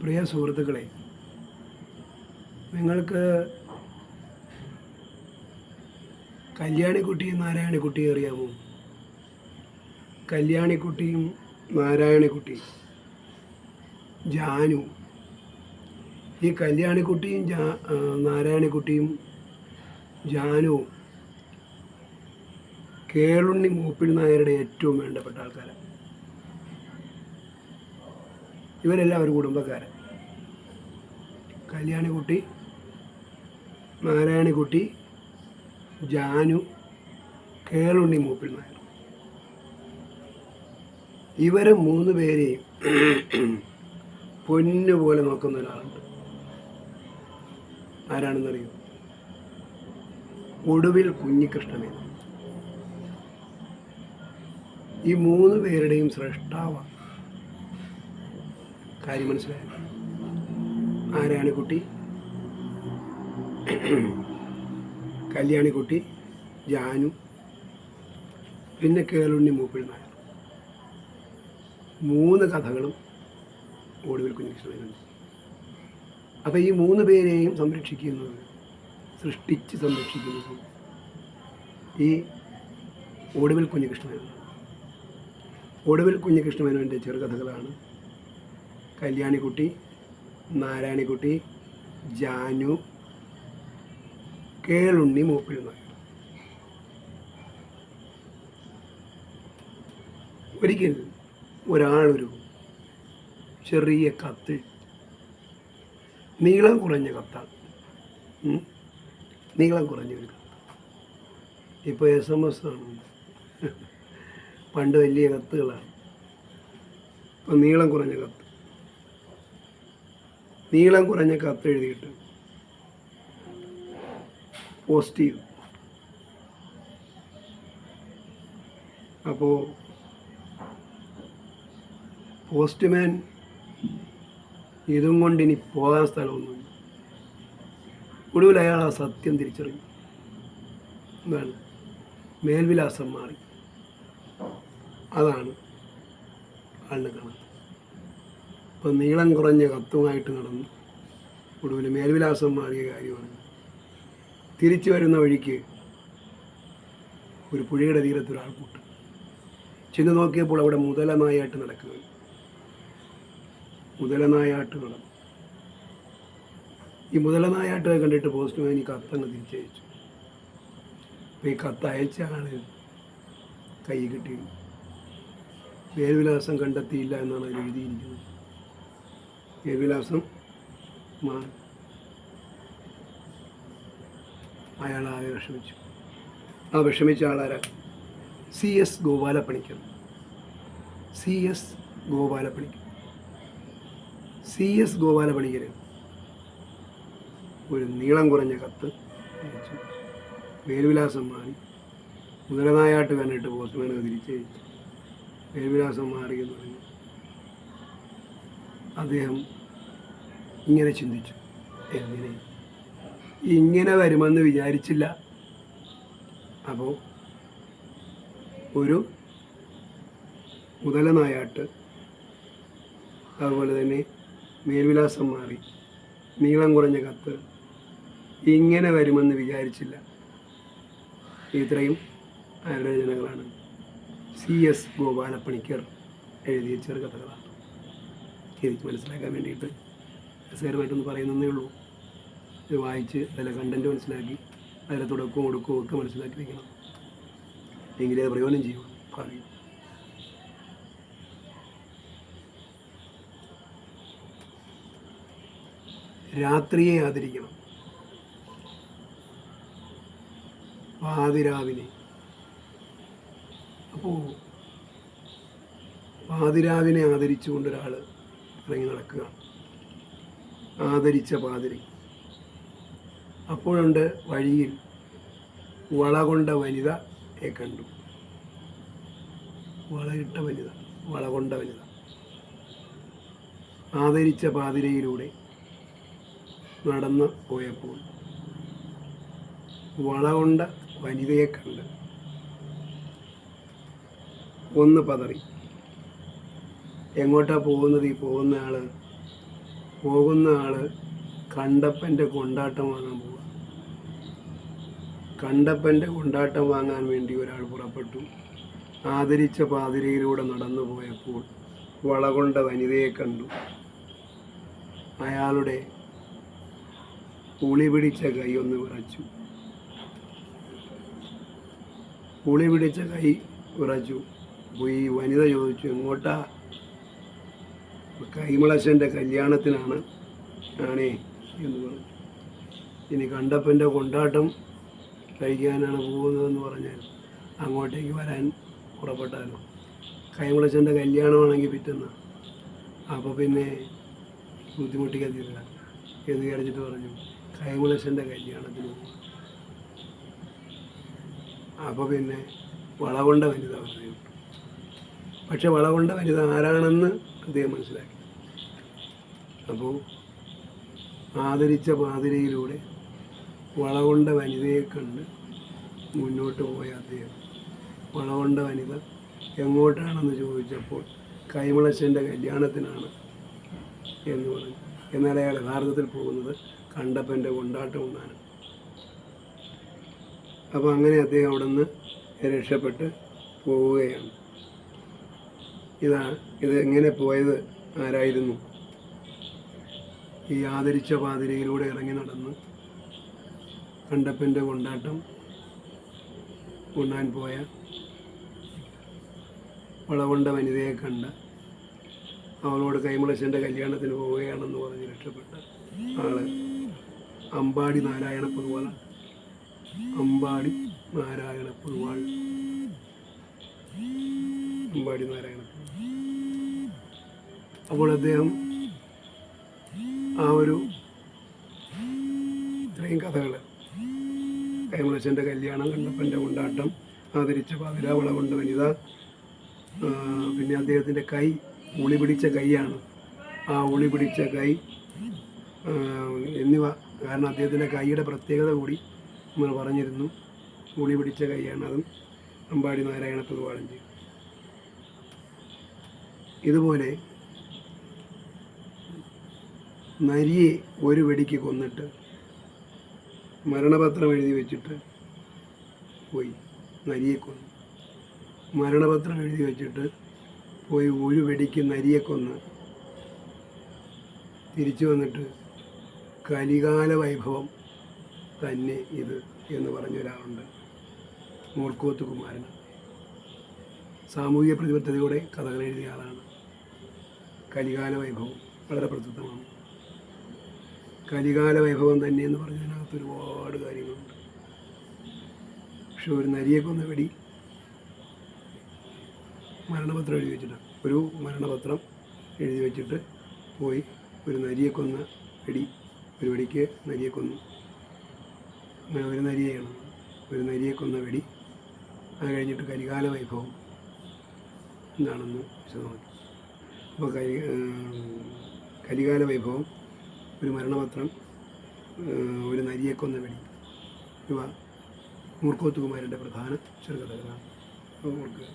പ്രിയ സുഹൃത്തുക്കളെ നിങ്ങൾക്ക് കല്യാണിക്കുട്ടിയും നാരായണിക്കുട്ടിയും അറിയാമോ കല്യാണിക്കുട്ടിയും നാരായണിക്കുട്ടിയും ജാനു ഈ കല്യാണിക്കുട്ടിയും ജാ ജാനു കേളുണ്ണി മൂപ്പിൽ നായരുടെ ഏറ്റവും വേണ്ടപ്പെട്ട ആൾക്കാരാണ് ഇവരെല്ലാം ഒരു കുടുംബക്കാരൻ കല്യാണിക്കുട്ടി നാരായണിക്കുട്ടി ജാനു കേളുണ്ണി മൂപ്പിൽ നായർ ഇവരെ മൂന്ന് പേരെയും പൊന്നു പോലെ നോക്കുന്ന ഒരാളുണ്ട്. ആരാണെന്നറിയോ? ഒടുവിൽ കുഞ്ഞികൃഷ്ണമേനോൻ. ഈ മൂന്ന് പേരുടെയും സ്രഷ്ടാവാണ് കാര്യം മനസ്സിലായി? കുട്ടി? കല്യാണിക്കുട്ടി ജാനു പിന്നെ കേളുണ്ണി മൂപ്പിൽ നായർ മൂന്ന് കഥകളും ഒടുവിൽ കുഞ്ഞികൃഷ്ണനുണ്ട് അപ്പോൾ ഈ മൂന്ന് പേരെയും സംരക്ഷിക്കുന്നത് സൃഷ്ടിച്ച് സംരക്ഷിക്കുന്നത് ഈ ഒടുവിൽ കുഞ്ഞികൃഷ്ണനാണ് ഒടുവിൽ കുഞ്ഞികൃഷ്ണമേനോന്റെ ചെറുകഥകളാണ് കല്യാണിക്കുട്ടി നാരായണിക്കുട്ടി ജാനു കേളുണ്ണി മൂപ്പിൽ നായർ. ഒരിക്കൽ ഒരാളൊരു ചെറിയ കത്ത് നീളം കുറഞ്ഞ കത്താണ് നീളം കുറഞ്ഞ ഒരു കത്ത്. ഇപ്പോൾ എസ് എം എസ് ആണ്. പണ്ട് വലിയ കത്തുകളാണ്. ഇപ്പം നീളം കുറഞ്ഞ കത്ത്. നീളം കുറഞ്ഞ കത്ത് എഴുതിയിട്ട് പോസിറ്റീവ് അപ്പോൾ പോസ്റ്റ്മാൻ ഇതും കൊണ്ട് ഇനി പോകാൻ സ്ഥലമൊന്നുമില്ല. ഒടുവിൽ അയാൾ ആ സത്യം തിരിച്ചറിഞ്ഞു. എന്താണ്? മേൽവിലാസം മാറി. അതാണ് ആളുടെ കാണാത്തത് ഇപ്പം നീളം കുറഞ്ഞ കത്തുമായിട്ട് നടന്നു. ഒടുവിൽ മേൽവിലാസം മാറിയ കാര്യമാണ്. തിരിച്ചു വരുന്ന വഴിക്ക് ഒരു പുഴയുടെ തീരത്ത് ഒരാൾ കൂട്ട് ചെന്ന് നോക്കിയപ്പോൾ അവിടെ മുതലനായാട്ട് നടക്കുക മുതലനായാട്ട് നടന്നു. ഈ മുതലനായാട്ട് കണ്ടിട്ട് പോസ്റ്റ്മാൻ ഈ കത്തങ്ങ് തിരിച്ചയച്ചു. അപ്പോൾ ഈ കത്ത് അയച്ച ആൾ കൈ കിട്ടി മേൽവിലാസം കണ്ടെത്തിയില്ല എന്നാണ് അതിൽ എഴുതിയിരിക്കുന്നത്. മാറി അയാൾ ആകെ വിഷമിച്ചു. ആ വിഷമിച്ച ആളാരാ? C S Gopalapanicker. C S Gopalapanicker. C S Gopalapanicker ഒരു നീളം കുറഞ്ഞ കത്ത് അയച്ചു. മേൽവിലാസം മാറി. മുതലനായാട്ട് കണ്ടിട്ട് പോസ്റ്റ്മാൻ തിരിച്ചയച്ചു മേൽവിലാസം മാറി എന്ന് പറഞ്ഞു. അദ്ദേഹം ഇങ്ങനെ ചിന്തിച്ചു. എങ്ങനെ? ഇങ്ങനെ വരുമെന്ന് വിചാരിച്ചില്ല. അപ്പോൾ ഒരു മുതലനായാട്ട് അതുപോലെ തന്നെ മേൽവിലാസം മാറി നീളം കുറഞ്ഞ കത്ത് ഇങ്ങനെ വരുമെന്ന് വിചാരിച്ചില്ല. ഇത്രയും ആരുടെ രചനകളാണ് സി. എസ്. ഗോപാലപ്പണിക്കർ എഴുതിയ ചെറുകഥകളാണ്. എനിക്ക് മനസ്സിലാക്കാൻ വേണ്ടിയിട്ട് രസകരമായിട്ടൊന്ന് പറയുന്നതേ ഉള്ളൂ. ഇത് വായിച്ച് അതിലെ കണ്ടന്റ് മനസ്സിലാക്കി അതിലെ തുടക്കവും ഒടുക്കവും ഒക്കെ മനസ്സിലാക്കി വയ്ക്കണം എങ്കിലേ പ്രയോജനം ചെയ്യും. ഭാവിയിൽ രാത്രിയെ ആദരിക്കണം. പാതിരാവിനെ അപ്പോൾ പാതിരാവിനെ ആദരിച്ചുകൊണ്ട് ഒരാൾ ഇറങ്ങി നടക്കുക. ആദരിച്ച പാതിരി. അപ്പോഴുണ്ട് വഴിയിൽ വള കൊണ്ട വനിതയെ കണ്ടു. വളയിട്ട വനിത വള കൊണ്ട വനിത. ആദരിച്ച പാതിരയിലൂടെ നടന്നു പോയപ്പോൾ വള കൊണ്ട വനിതയെ കണ്ട് ഒന്ന് പതറി. എങ്ങോട്ടാ പോകുന്നത്? ഈ പോകുന്ന ആൾ പോകുന്ന ആൾ കണ്ടപ്പന്റെ കൊണ്ടാട്ടം വാങ്ങാൻ പോവുക കണ്ടപ്പന്റെ കൊണ്ടാട്ടം വാങ്ങാൻ വേണ്ടി ഒരാൾ പുറപ്പെട്ടു. ആദരിച്ച പാതിരയിലൂടെ നടന്നു പോയപ്പോൾ വളകൊണ്ട വനിതയെ കണ്ടു. അയാളുടെ ഉളി പിടിച്ച കൈ ഒന്ന് വിറച്ചു. ഉളി പിടിച്ച കൈ വിറച്ചു. അപ്പോൾ ഈ വനിത ചോദിച്ചു എങ്ങോട്ടാ കൈമളശന്റെ കല്യാണത്തിനാണ് ആണേ എന്ന് പറഞ്ഞു. ഇനി കണ്ടപ്പന്റെ കൊണ്ടാട്ടം കഴിക്കാനാണ് പോകുന്നതെന്ന് പറഞ്ഞാൽ അങ്ങോട്ടേക്ക് വരാൻ പുറപ്പെട്ടാലോ കൈമളച്ചന്റെ കല്യാണമാണെങ്കിൽ പിറ്റന്ന. അപ്പോൾ പിന്നെ ബുദ്ധിമുട്ടിക്കത്തില്ല എന്ന് വിചാരിച്ചിട്ട് പറഞ്ഞു കൈമളച്ചന്റെ കല്യാണത്തിന് പോകും അപ്പോൾ പിന്നെ വളകൊണ്ട വനിത പറഞ്ഞു പക്ഷെ വളകൊണ്ട വനിത ആരാണെന്ന് അദ്ദേഹം മനസ്സിലാക്കി. അപ്പോൾ ആദരിച്ച പാതിരയിലൂടെ വളകൊണ്ട വനിതയെ കണ്ട് മുന്നോട്ട് പോയ അദ്ദേഹം. വളകൊണ്ട വനിത എങ്ങോട്ടാണെന്ന് ചോദിച്ചപ്പോൾ കൈമളച്ചന്റെ കല്യാണത്തിനാണ് എന്ന് പറഞ്ഞു. എന്നാൽ അയാൾ യഥാർത്ഥത്തിൽ പോകുന്നത് കണ്ടപ്പന്റെ കൊണ്ടാട്ടം ഉണ്ടാണ് അപ്പോൾ അങ്ങനെ അദ്ദേഹം അവിടെ നിന്ന് രക്ഷപ്പെട്ട് പോവുകയാണ്. ഇതാണ് ഇത് എങ്ങനെ പോയത് ആരായിരുന്നു? ഈ ആദരിച്ച പാതിരയിലൂടെ ഇറങ്ങി നടന്ന് കണ്ടപ്പന്റെ കൊണ്ടാട്ടം ഉണ്ണാൻ പോയ വളകൊണ്ട വനിതയെ കണ്ട അവളോട് കൈമുളച്ചന്റെ കല്യാണത്തിന് പോവുകയാണെന്ന് പറഞ്ഞ് രക്ഷപ്പെട്ട ആൾ അമ്പാടി നാരായണ പൊതുവാള അമ്പാടി നാരായണ പൊതുവാൾ. അമ്പാടി നാരായണ അപ്പോൾ അദ്ദേഹം ആ ഒരു ഇത്രയും കഥകൾ കൈമളച്ചന്റെ കല്യാണം കണ്ടപ്പന്റെ കൊണ്ടാട്ടം ആദരിച്ച പാതിരാവള കൊണ്ട് വനിത. പിന്നെ അദ്ദേഹത്തിന്റെ കൈ ഉളി പിടിച്ച കൈയാണ്. ആ ഉളി പിടിച്ച കൈ എന്നിവ കാരണം അദ്ദേഹത്തിന്റെ കൈയുടെ പ്രത്യേകത കൂടി നമ്മൾ പറഞ്ഞിരുന്നു. ഉളി പിടിച്ച കൈയാണ് അതും അമ്പാടി നാരായണ പൊതുവാളം ചെയ്തു ഇതുപോലെ നരിയെ ഒരു വെടിക്ക് കൊന്നിട്ട് മരണപത്രം എഴുതി വെച്ചിട്ട് പോയി. നരിയെ കൊന്നു. മരണപത്രം എഴുതി വെച്ചിട്ട് പോയി ഒരു വെടിക്ക് നരിയെ കൊന്ന് തിരിച്ചു വന്നിട്ട് കലികാല വൈഭവം തന്നെ ഇത് എന്ന് പറഞ്ഞ ഒരാളുണ്ട് മൂർക്കോത്ത് കുമാരൻ. സാമൂഹിക പ്രതിബദ്ധതയോടെ കഥകൾ എഴുതിയ ആളാണ്. കലികാല വൈഭവം വളരെ പ്രസിദ്ധമാണ്. കലികാല വൈഭവം തന്നെ എന്ന് പറഞ്ഞതിനകത്ത് ഒരുപാട് കാര്യങ്ങളുണ്ട്. പക്ഷെ ഒരു നരിയെ കൊന്ന വെടി മരണപത്രം എഴുതി വെച്ചിട്ടാണ് ഒരു മരണപത്രം എഴുതി വെച്ചിട്ട് പോയി ഒരു നരിയെ കൊന്ന വെടി ഒരു വെടിക്ക് നരിയെ കൊന്നു അങ്ങനെ ഒരു നരിയെയാണ്. ഒരു നരിയെ കൊന്ന വെടി അത് കഴിഞ്ഞിട്ട് കരികാല വൈഭവം എന്താണെന്ന് വിശദമാക്കി. അപ്പോൾ കരി കരികാല വൈഭവം ഒരു മരണപത്രം ഒരു നരിയെ കൊന്ന വെടി ഇവ മൂർക്കോത്ത് കുമാരന്റെ പ്രധാന ചെറുകഥകളാണ്. ഓർക്കുക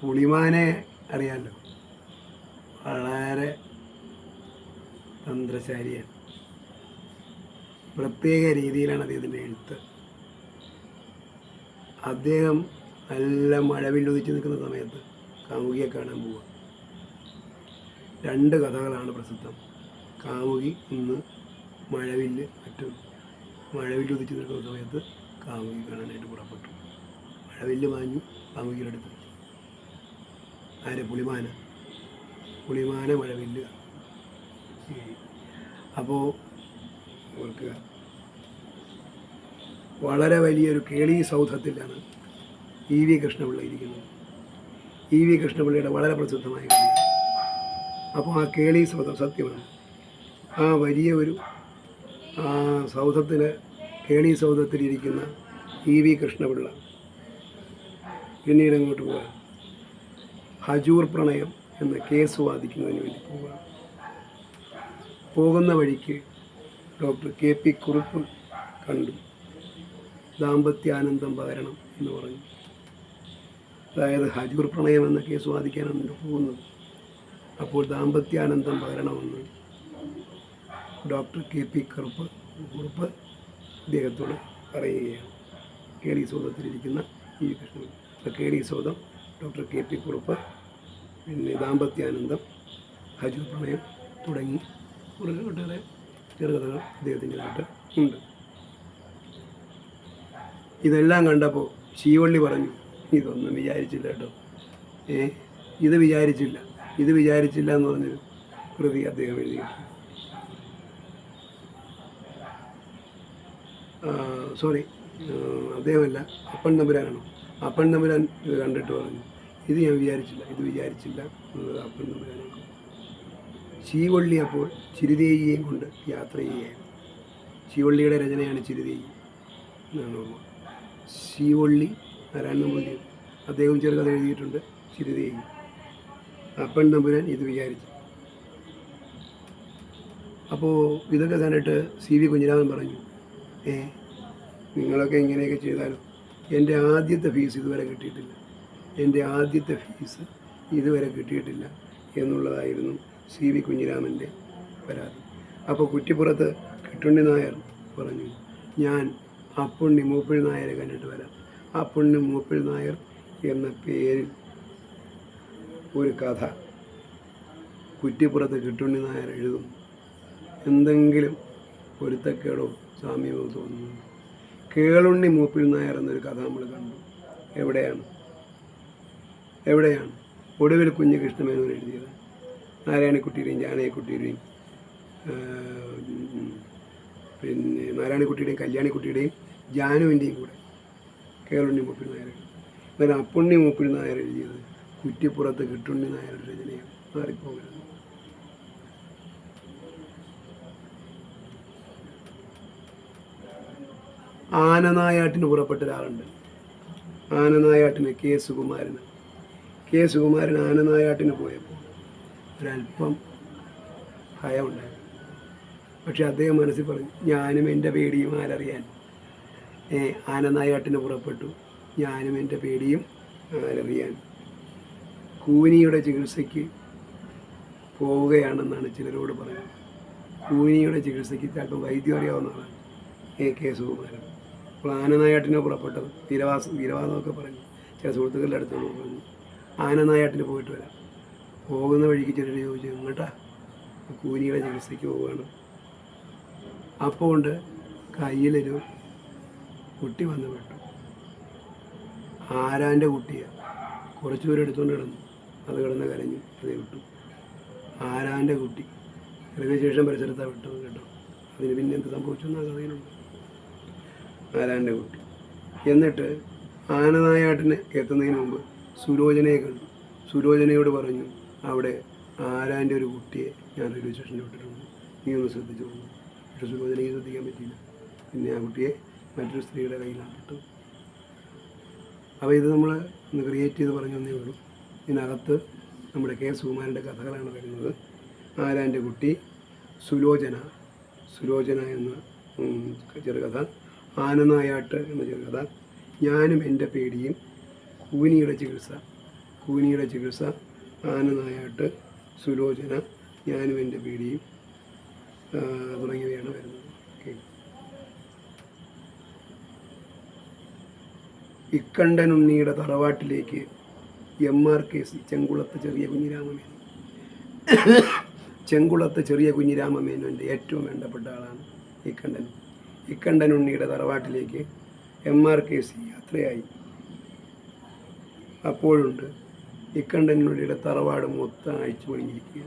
പുളിമാനെ അറിയാമല്ലോ വളരെ തന്ത്രശാലിയാണ്. പ്രത്യേക രീതിയിലാണ് അദ്ദേഹത്തിന്റെ എഴുത്ത്. അദ്ദേഹം നല്ല മഴവില്ലുദിച്ച് നിൽക്കുന്ന സമയത്ത് കാമുകിയെ കാണാൻ പോവുക. രണ്ട് കഥകളാണ് പ്രസിദ്ധം. കാമുകി ഇന്ന് മഴവില്ല് മറ്റും മഴവില്ല് ഉദിച്ചു നിൽക്കുന്ന സമയത്ത് കാമുകി കാണാനായിട്ട് പുറപ്പെട്ടു. മഴവില്ല് മാഞ്ഞു കാമുകിയുടെ. ആരെ? പുളിമാന. പുളിമാന മഴവില്ല്. അപ്പോൾ ഓർക്കുക. വളരെ വലിയൊരു കേളി സൗധത്തിലാണ് ഇ വി കൃഷ്ണപിള്ള ഇരിക്കുന്നത്. ഇ വി കൃഷ്ണപിള്ളയുടെ വളരെ പ്രസിദ്ധമായ കൃതി അപ്പോൾ ആ കേളി സൗധം സത്യമാണ്. ആ വലിയ ഒരു സൗധത്തിൽ കേളി സൗധത്തിലിരിക്കുന്ന ഇ വി കൃഷ്ണപിള്ള. പിന്നീട് അങ്ങോട്ട് പോകാൻ ഹജൂർ പ്രണയം എന്ന കേസ് വാദിക്കുന്നതിന് വേണ്ടി പോവുക. പോകുന്ന വഴിക്ക് ഡോക്ടർ കെ പി കുറുപ്പ് കണ്ടു. ദാമ്പത്യാനന്ദം പകരണം എന്ന് പറഞ്ഞു. അതായത് ഹജൂർ പ്രണയം എന്ന കേസ് വാദിക്കാനാണ് പോകുന്നത്. അപ്പോൾ ദാമ്പത്യാനന്ദം പകരണമെന്ന് doctor K P Karuppu Kurup ഇദ്ദേഹത്തോട് പറയുകയാണ്. കെ ഡി ഈ കൃഷ്ണൻ. കെ ഡി സോദം ഡോക്ടർ കെ പി കുറുപ്പ് പിന്നെ ദാമ്പത്യാനന്ദം ഹജു പ്രണയം തുടങ്ങി കുറേ ഒട്ടേറെ ചെറുകഥകൾ അദ്ദേഹത്തിന്റെതായിട്ട് ഉണ്ട്. ഇതെല്ലാം കണ്ടപ്പോൾ ശീവള്ളി പറഞ്ഞു ഇതൊന്നും വിചാരിച്ചില്ല കേട്ടോ. ഏ ഇത് വിചാരിച്ചില്ല. ഇത് വിചാരിച്ചില്ല എന്ന് പറഞ്ഞൊരു കൃതി അദ്ദേഹം എഴുതി. സോറി അദ്ദേഹമല്ല അപ്പൻ തമ്പുരാനാണോ. അപ്പൻ നമ്പുരാൻ ഇത് കണ്ടിട്ട് പറഞ്ഞു ഇത് ഞാൻ വിചാരിച്ചില്ല ഇത് വിചാരിച്ചില്ല എന്നുള്ളത് അപ്പൻ നമ്പുരാനാണ് ചീവള്ളി അപ്പോൾ ചിരുതേയിയെയും കൊണ്ട് യാത്ര ചെയ്യുകയാണ്. ചീവള്ളിയുടെ രചനയാണ് ചിരുതേയി എന്നാണ് ഓർമ്മ. ശീവള്ളി അദ്ദേഹം ചെറുകഥ എഴുതിയിട്ടുണ്ട് ചിരുതേയി. അപ്പൻ നമ്പുരാൻ ഇത് വിചാരിച്ചു. അപ്പോൾ ഇതൊക്കെ കണ്ടിട്ട് സി വി കുഞ്ഞിരാമൻ പറഞ്ഞു. ഏ നിങ്ങളൊക്കെ ഇങ്ങനെയൊക്കെ ചെയ്താലും എന്റെ ആദ്യത്തെ ഫീസ് ഇതുവരെ കിട്ടിയിട്ടില്ല. എന്റെ ആദ്യത്തെ ഫീസ് ഇതുവരെ കിട്ടിയിട്ടില്ല എന്നുള്ളതായിരുന്നു സി വി കുഞ്ഞിരാമന്റെ പരാതി. അപ്പോൾ കുറ്റിപ്പുറത്ത് കിട്ടുണ്ണി നായർ പറഞ്ഞു ഞാൻ അപ്പുണ്ണി മൂപ്പിൾ നായരെ കണ്ടിട്ട് വരാം. അപ്പുണ്ണി മൂപ്പിൾ നായർ എന്ന പേരിൽ ഒരു കഥ കുറ്റിപ്പുറത്ത് കിട്ടുണ്ണി നായർ എഴുതും. എന്തെങ്കിലും പൊരുത്തക്കേടോ സാമ്യമോ തോന്നുന്നു. കേളുണ്ണി മൂപ്പിൽ നായർ എന്നൊരു കഥ നമ്മൾ കണ്ടു. എവിടെയാണ്? എവിടെയാണ്? ഒടുവിൽ കുഞ്ഞ് കൃഷ്ണമേനോൻ എഴുതിയത്. നാരായണക്കുട്ടിയുടെയും ജാനയക്കുട്ടിയുടെയും പിന്നെ നാരായണക്കുട്ടിയുടെയും കല്യാണിക്കുട്ടിയുടെയും ജാനുവിന്റെയും കൂടെ കേളുണ്ണി മൂപ്പിൽ നായർ. എന്നാൽ അപ്പുണ്ണി മൂപ്പിൽ നായർ എഴുതിയത് കുറ്റിപ്പുറത്ത് കിട്ടുണ്ണി നായരുടെ രചനയാണ്. മാറിപ്പോകരുത്. ആനനായാട്ടിന് പുറപ്പെട്ട ഒരാളുണ്ട്. ആനനായാട്ടിന് കെ. സുകുമാരന് കെ. സുകുമാരൻ ആനനായാട്ടിന് പോയപ്പോൾ ഒരല്പം ഭയമുണ്ടായിരുന്നു പക്ഷെ അദ്ദേഹം മനസ്സിൽ പറഞ്ഞു ഞാനും എന്റെ പേടിയും ആരറിയാൻ? ഏ ആനനായാട്ടിന് പുറപ്പെട്ടു. ഞാനും എന്റെ പേടിയും ആരറിയാൻ. കൂനിയുടെ ചികിത്സയ്ക്ക് പോവുകയാണെന്നാണ് ചിലരോട് പറയുന്നത്. കൂനിയുടെ ചികിത്സയ്ക്ക് ചിലപ്പോൾ വൈദ്യം അറിയാവുന്ന ആളാണ് എ കെ സുകുമാരൻ. അപ്പോൾ ആനനായാട്ടിനെ പുറപ്പെട്ടത് വീരവാസം വീരവാദമൊക്കെ പറഞ്ഞു. ചില സുഹൃത്തുക്കളുടെ അടുത്തോട് പറഞ്ഞു ആനനായാട്ടിന് പോയിട്ട് വരാം. പോകുന്ന വഴിക്ക് ചിലർ ചോദിച്ചു എങ്ങോട്ടാ? കൂനിയുടെ ചികിത്സയ്ക്ക് പോവുകയാണ്. അപ്പോൾ കൊണ്ട് കയ്യിലൊരു കുട്ടി വന്ന് വിട്ടു ആരാന്റെ കുട്ടിയാണ് കുറച്ച് ദൂരം എടുത്തുകൊണ്ട് കിടന്നു അത് കിടന്ന് കരഞ്ഞു. അതേ വിട്ടു. ആരാന്റെ കുട്ടി? ഇറങ്ങിയ ശേഷം പരിസരത്താണ് വിട്ടു കേട്ടോ. അതിന് പിന്നെ എന്ത് സംഭവിച്ചു എന്നാ കഥയിലുണ്ട് ആരാന്റെ കുട്ടി? എന്നിട്ട് ആനനായാട്ടിന് എത്തുന്നതിന് മുമ്പ് സുലോചനയെ കണ്ടു. സുലോചനയോട് പറഞ്ഞു അവിടെ ആരാന്റെ ഒരു കുട്ടിയെ ഞാൻ റെയിൽവേ സ്റ്റേഷനിൽ വിട്ടിട്ടുണ്ട്. നീ ഒന്ന് ശ്രദ്ധിച്ചു പോകുന്നു പക്ഷെ സുലോചനയ്ക്ക് ശ്രദ്ധിക്കാൻ പറ്റിയില്ല. പിന്നെ ആ കുട്ടിയെ മറ്റൊരു സ്ത്രീയുടെ കയ്യിലാണ് കിട്ടും അപ്പോൾ ഇത് നമ്മൾ ഒന്ന് ക്രിയേറ്റ് ചെയ്ത് പറഞ്ഞു തന്നേ ഉള്ളൂ. ഇതിനകത്ത് നമ്മുടെ കെ സുകുമാരന്റെ കഥകളാണ് വരുന്നത്. ആരാന്റെ കുട്ടി? സുലോചന. സുലോചന എന്ന ചെറുകഥ. ആനനായാട്ട് എന്ന ചെറുകഥ. ഞാനും എന്റെ പേടിയും കൂനിയുടെ ചികിത്സ. കൂനിയുടെ ചികിത്സ ആനനായാട്ട് സുലോചന ഞാനും എന്റെ പേടിയും തുടങ്ങിയവയാണ് വരുന്നത്. ഇക്കണ്ടനുണ്ണിയുടെ തറവാട്ടിലേക്ക് M R K C Chenkulath Cheriya Kunhiramamenon Chenkulath ചെറിയ കുഞ്ഞിരാമമേനോന്റെ ഏറ്റവും വേണ്ടപ്പെട്ട ആളാണ് ഇക്കണ്ടൻ ഇക്കണ്ടനുണ്ണിയുടെ തറവാട്ടിലേക്ക് എം ആർ കെ സി യാത്രയായി. അപ്പോഴുണ്ട് ഇക്കണ്ടനുണ്ണിയുടെ തറവാട് മൊത്തം അഴിച്ചു പണിഞ്ഞിരിക്കുക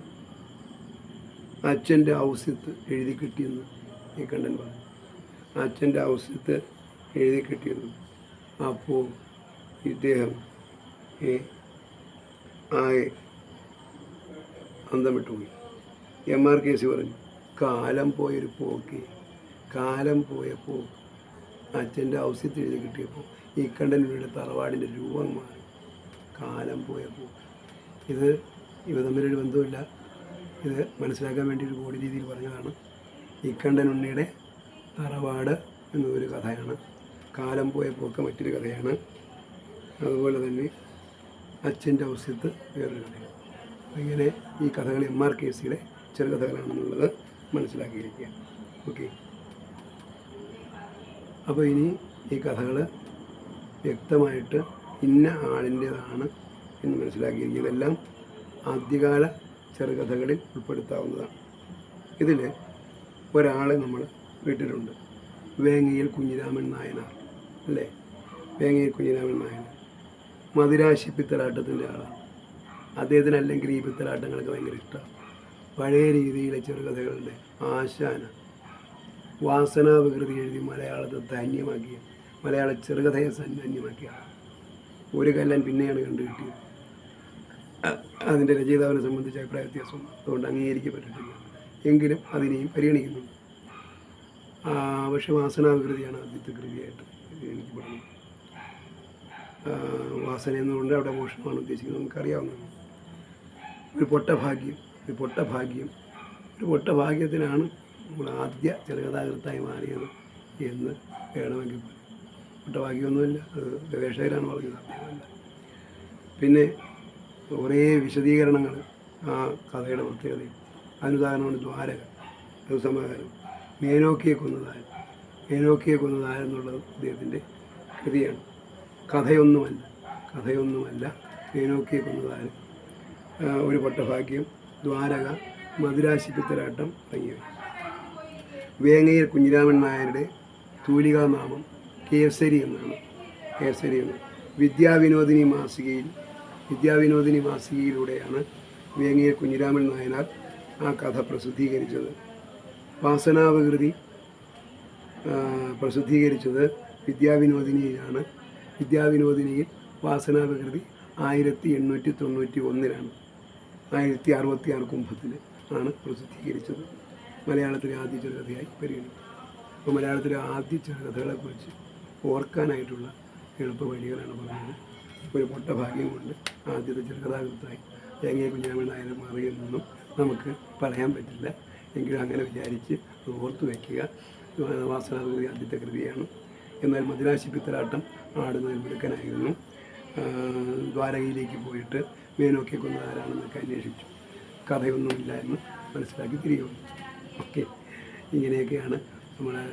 അച്ഛന്റെ ഔസ്യത്ത് എഴുതി കിട്ടിയെന്ന് ഇക്കണ്ടൻ പറഞ്ഞു. അച്ഛന്റെ ഔസ്യത്ത് എഴുതി കിട്ടിയെന്ന്. അപ്പോൾ ഇദ്ദേഹം ഏ, ആകെ അന്തം വിട്ടുപോയി എം ആർ കെ സി പറഞ്ഞു കാലം പോയൊരു പോക്ക്. കാലം പോയ അച്ഛന്റെ ഔസ്യത്തിൽ എഴുതി കിട്ടിയപ്പോൾ ഈ കണ്ടനുള്ളിയുടെ തറവാടിന്റെ രൂപം മാറി. കാലം പോയ പോക്ക്. ഇത് ഇവ തമ്മിലൊരു ബന്ധമില്ല ഇത് മനസ്സിലാക്കാൻ വേണ്ടി ഒരു കോടി രീതിയിൽ പറഞ്ഞതാണ്. ഈ കണ്ടനുണ്ണിയുടെ തറവാട് എന്നൊരു കഥയാണ്. കാലം പോയ പോക്ക് മറ്റൊരു കഥയാണ്. അതുപോലെ തന്നെ അച്ഛന്റെ ഔസ്യത്ത് വേറൊരു കഥയാണ് ഇങ്ങനെ ഈ കഥകളി എം ആർ കെ സിയുടെ ചെറുകഥകളാണെന്നുള്ളത് മനസ്സിലാക്കിയിരിക്കുക ഓക്കെ അപ്പോൾ ഇനി ഈ കഥകൾ വ്യക്തമായിട്ട് ഇന്ന ആളിന്റേതാണ് എന്ന് മനസ്സിലാക്കിയിരിക്കുക ഇതെല്ലാം ആദ്യകാല ചെറുകഥകളിൽ ഉൾപ്പെടുത്താവുന്നതാണ്. ഇതിൽ ഒരാളെ നമ്മൾ വീട്ടിലുണ്ട്. വേങ്ങയിൽ കുഞ്ഞിരാമൻ നായനാർ അല്ലേ? വേങ്ങയിൽ കുഞ്ഞിരാമൻ നായനാർ മദിരാശി പിത്തലാട്ടത്തിന്റെ ആളാണ്. അദ്ദേഹത്തിന് അല്ലെങ്കിൽ ഈ പിത്തലാട്ടങ്ങളൊക്കെ ഭയങ്കര ഇഷ്ടമാണ് പഴയ രീതിയിലെ ചെറുകഥകളുടെ ആശാന. വാസനാവികൃതി എഴുതി മലയാളത്തെ ധന്യമാക്കിയ മലയാള ചെറുകഥയെ ആളാണ്. ഒരു കല്ലൻ പിന്നെയാണ് കണ്ടു കിട്ടിയത് അ- അതിന്റെ രചയിതാവിനെ സംബന്ധിച്ച അഭിപ്രായ വ്യത്യാസം അതുകൊണ്ട് അംഗീകരിക്കപ്പെട്ടിട്ടില്ല. എങ്കിലും അതിനെയും പരിഗണിക്കുന്നുണ്ട്. പക്ഷേ വാസനാവികൃതിയാണ് ആദ്യത്തെ കൃതിയായിട്ട് എനിക്ക് ആ, വാസന എന്നുകൊണ്ട് അവിടെ മോഷണമാണ് ഉദ്ദേശിക്കുന്നത്. നമുക്കറിയാവുന്നതാണ്. ഒരു പൊട്ട ഭാഗ്യം ഒരു പൊട്ട ഭാഗ്യം ഒരു പൊട്ട ഭാഗ്യത്തിനാണ് നമ്മൾ ആദ്യ ചെറുകഥാകൃത്തായി മാറിയത് എന്ന് വേണമെങ്കിൽ പൊട്ട ഭാഗ്യമൊന്നുമില്ല അത് ഗവേഷകരാണ് പറഞ്ഞത്. അദ്ദേഹമല്ല. പിന്നെ കുറേ വിശദീകരണങ്ങൾ ആ കഥയുടെ പ്രത്യേകതയും. അതിനുദാഹരണമാണ് ദ്വാരക ദിവസമാകാരം മേനോക്കിയെ കൊന്നതായ മേനോക്കിയെ കൊന്നതായെന്നുള്ളത് അദ്ദേഹത്തിന്റെ കൃതിയാണ്. കഥയൊന്നുമല്ല. കഥയൊന്നുമല്ല. മേനോക്കിയെ കൊന്നതായ ഒരു പൊട്ടഭാഗ്യം ദ്വാരക മധുരാശിപ്പിത്തരാട്ടം തുടങ്ങിയവ. വേങ്ങയിൽ കുഞ്ഞിരാമൻ നായരുടെ തൂലികാനാമം കേസരി എന്നാണ്. കേസരി എന്ന്. വിദ്യാവിനോദിനി മാസികയിൽ വിദ്യാവിനോദിനി മാസികയിലൂടെയാണ് വേങ്ങയിൽ കുഞ്ഞിരാമൻ നായനാർ ആ കഥ പ്രസിദ്ധീകരിച്ചത്. വാസനാവകൃതി പ്രസിദ്ധീകരിച്ചത് വിദ്യാവിനോദിനിയിലാണ്. വിദ്യാവിനോദിനിയിൽ വാസനാവികൃതി ആയിരത്തി എണ്ണൂറ്റി തൊണ്ണൂറ്റി ഒന്നിലാണ് ആയിരത്തി അറുപത്തി ആറ് കുംഭത്തിൽ ആണ് പ്രസിദ്ധീകരിച്ചത്. മലയാളത്തിലെ ആദ്യ ചെറുകഥയായി പരിഗണിക്കും. അപ്പോൾ മലയാളത്തിലെ ആദ്യ ചെറുകഥകളെക്കുറിച്ച് ഓർക്കാനായിട്ടുള്ള എളുപ്പ വഴികളാണ് പറഞ്ഞത്. ഒരു പൊട്ടഭാഗ്യം കൊണ്ട് ആദ്യത്തെ ചെറുകഥാകൃത്തായി തേങ്ങയെ കുഞ്ഞാമൻ നായർ മാറിയെന്നൊന്നും നമുക്ക് പറയാൻ പറ്റില്ല. എങ്കിലും അങ്ങനെ വിചാരിച്ച് ഓർത്തു വയ്ക്കുക വാസനാകൃതി ആദ്യത്തെ കൃതിയാണ് എന്നാൽ മദിരാശി പിത്തലാട്ടം ആടുന്നതിൽ മിടുക്കനായിരുന്നു. ദ്വാരകയിലേക്ക് പോയിട്ട് മേനോക്കെ കൊന്നതാരാണെന്നൊക്കെ അന്വേഷിച്ചു. കഥയൊന്നുമില്ലായിരുന്നു മനസ്സിലാക്കി തിരികെ ഓക്കെ. ഇങ്ങനെയൊക്കെയാണ് നമ്മുടെ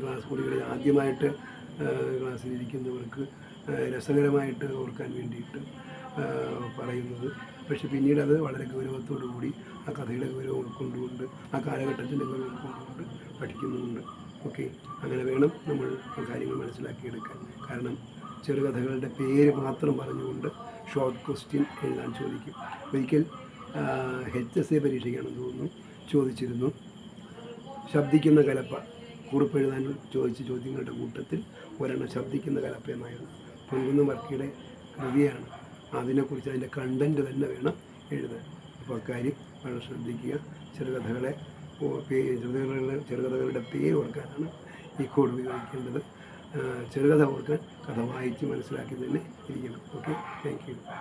ക്ലാസ് കുട്ടികളിൽ ആദ്യമായിട്ട് ക്ലാസ്സിലിരിക്കുന്നവർക്ക് രസകരമായിട്ട് ഓർക്കാൻ വേണ്ടിയിട്ട് പറയുന്നത്. പക്ഷെ പിന്നീട് അത് വളരെ ഗൗരവത്തോടു കൂടി ആ കഥയുടെ ഗൗരവം ഉൾക്കൊണ്ടുകൊണ്ട് ആ കാലഘട്ടത്തിന്റെ ഗൗരവം ഉൾക്കൊണ്ടുകൊണ്ട് പഠിക്കുന്നുമുണ്ട്. ഓക്കെ. അങ്ങനെ വേണം നമ്മൾ കാര്യങ്ങൾ മനസ്സിലാക്കിയെടുക്കാൻ. കാരണം ചെറുകഥകളുടെ പേര് മാത്രം പറഞ്ഞുകൊണ്ട് ഷോർട്ട് ക്വസ്റ്റ്യൻ എഴുതാൻ ചോദിക്കും. ഒരിക്കൽ എച്ച് എസ് എ പരീക്ഷയ്ക്കാണെന്ന് തോന്നുന്നു ചോദിച്ചിരുന്നു. ശബ്ദിക്കുന്ന കലപ്പ കുറിപ്പ് എഴുതാൻ ചോദിച്ച ചോദ്യങ്ങളുടെ കൂട്ടത്തിൽ ഒരെണ്ണം ശബ്ദിക്കുന്ന കലപ്പ എന്നായിരുന്നു. പൊൻകുന്ന വർക്കിയുടെ കൃതിയാണ്. അതിനെക്കുറിച്ച് അതിന്റെ കണ്ടന്റ് തന്നെ വേണം എഴുതാൻ. അപ്പോൾ അക്കാര്യം വളരെ ശ്രദ്ധിക്കുക. ചെറുകഥകളെ പേ- ചെറുകഥകളുടെ പേര് ഓർക്കാനാണ് ഈ കോഡ് ഉപയോഗിക്കേണ്ടത്. ചെറുകഥ ഓർക്കാൻ കഥ വായിച്ച് മനസ്സിലാക്കി തന്നെ ഇരിക്കണം. ഓക്കെ? Thank you.